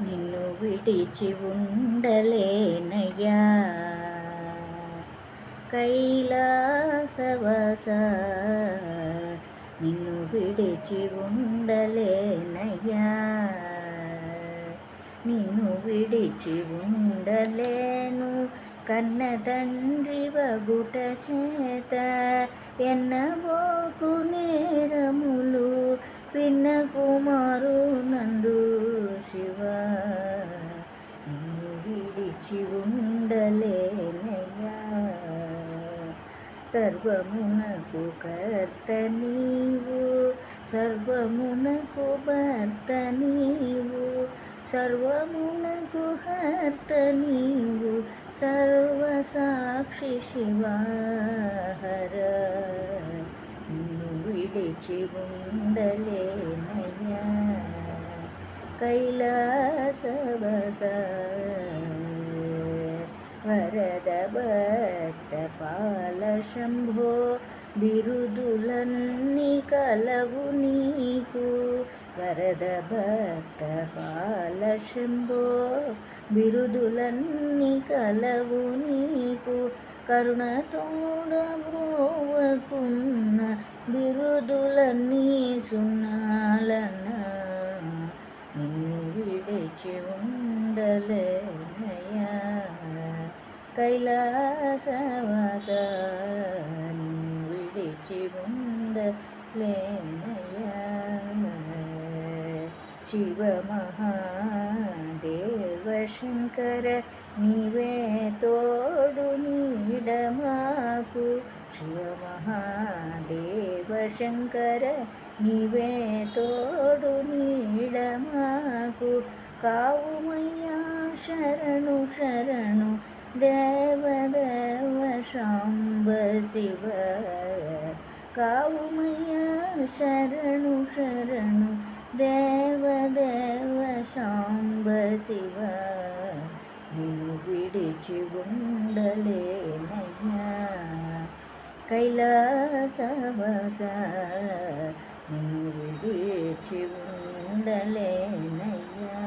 నిన్ను విడిచి ఉండలేనయ్యా. కైలాసవస నిన్ను విడిచి ఉండలేనయ్యా. నిన్ను విడిచి ఉండలేను కన్న తండ్రి వగుట చేత ఎన్నబోకు నేరములు పిన్న కుమారు నందు శివ. నిన్ను విడిచి ఉండలేనయ్యా. సర్వమునకు కర్త నీవు. సర్వమునకు భర్త నీవు. సర్వమునకు హర్త నీవు. సర్వసాక్షి శివాహర. నిన్ను విడిచి ఉండలేనయ్యా కైలాసవస వరద భక్త పాల శంభో బిరుదులన్నీ కలవు నీకు వరద భక్త పాల శంభో బిరుదులన్నీ కలవు నీకు కరుణతోడబ్రోవకున్న బిరుదులన్నీ సున్నాలన్న నిన్ను విడిచి ఉండలేనయ్యా కైలాసవాస నిన్ను విడిచి ఉండలేనయ్యా శివ మహాదేవ శంకర నీవే తో నీడమాకు శివ మహాదేవ శంకర నీవే తోడు నీడమాకు కావుమయ్యా శరణు శరణు దేవదేవ శాంబ శివ కావుమయ్యా శరణు శరణు దేవదేవ శాంబ శివ నిన్ను విడిచి ఉండలేనయ్యా కైలాసవస నిన్ను విడిచి ఉండలేనయ్యా.